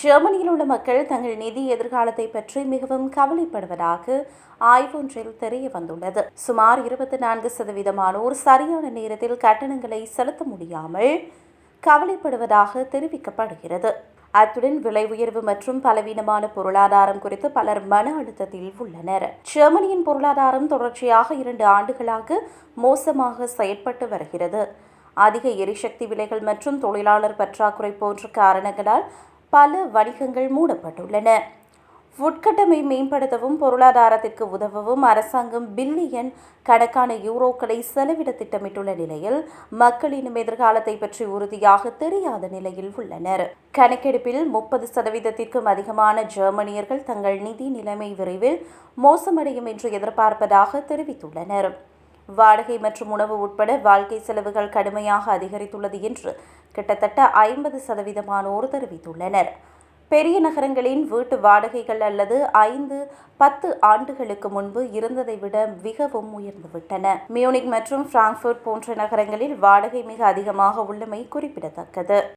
ஜெர்மனியில் உள்ள மக்கள் தங்கள் நிதி எதிர்காலத்தை பற்றி மிகவும் கவலைப்படுவதாக ஆய்வொன்றில் தெரிய வந்துள்ளது. சுமார் இருபத்தி நான்கு சதவீதமானோர் சரியான நேரத்தில் கட்டணங்களை செலுத்த முடியாமல் கவலைப்படுவதாக தெரிவிக்கப்படுகிறது. அத்துடன் விலை உயர்வு மற்றும் பலவீனமான பொருளாதாரம் குறித்து பலர் மன அழுத்தத்தில் உள்ளனர். ஜெர்மனியின் பொருளாதாரம் தொடர்ச்சியாக இரண்டு ஆண்டுகளாக மோசமாக செயற்பட்டு வருகிறது. அதிக எரிசக்தி விலைகள் மற்றும் தொழிலாளர் பற்றாக்குறை போன்ற காரணங்களால் பல வணிகங்கள் மூடப்பட்டுள்ளன. உட்கட்டமை மேம்படுத்தவும் பொருளாதாரத்திற்கு உதவவும் அரசாங்கம் பில்லியன் கணக்கான யூரோக்களை செலவிட திட்டமிட்டுள்ள நிலையில் மக்களின் எதிர்காலத்தை பற்றி உறுதியாக தெரியாத நிலையில் உள்ளனர். கணக்கெடுப்பில் முப்பது சதவீதத்திற்கும் அதிகமான ஜெர்மனியர்கள் தங்கள் நிதி நிலைமை விரைவில் மோசமடையும் என்று எதிர்பார்ப்பதாக தெரிவித்துள்ளனர். வாடகை மற்றும் உணவு உட்பட வாழ்க்கை செலவுகள் கடுமையாக அதிகரித்துள்ளது என்று கிட்டத்தட்ட ஐம்பது சதவீதமானோர் தெரிவித்துள்ளனர். பெரிய நகரங்களின் வீட்டு வாடகைகள் அல்லது ஐந்து பத்து ஆண்டுகளுக்கு முன்பு இருந்ததை விட மிகவும் உயர்ந்துவிட்டன மியூனிக் மற்றும் பிராங்க்ஃபர்ட் போன்ற நகரங்களில் வாடகை மிக அதிகமாக உள்ளமை குறிப்பிடத்தக்கது.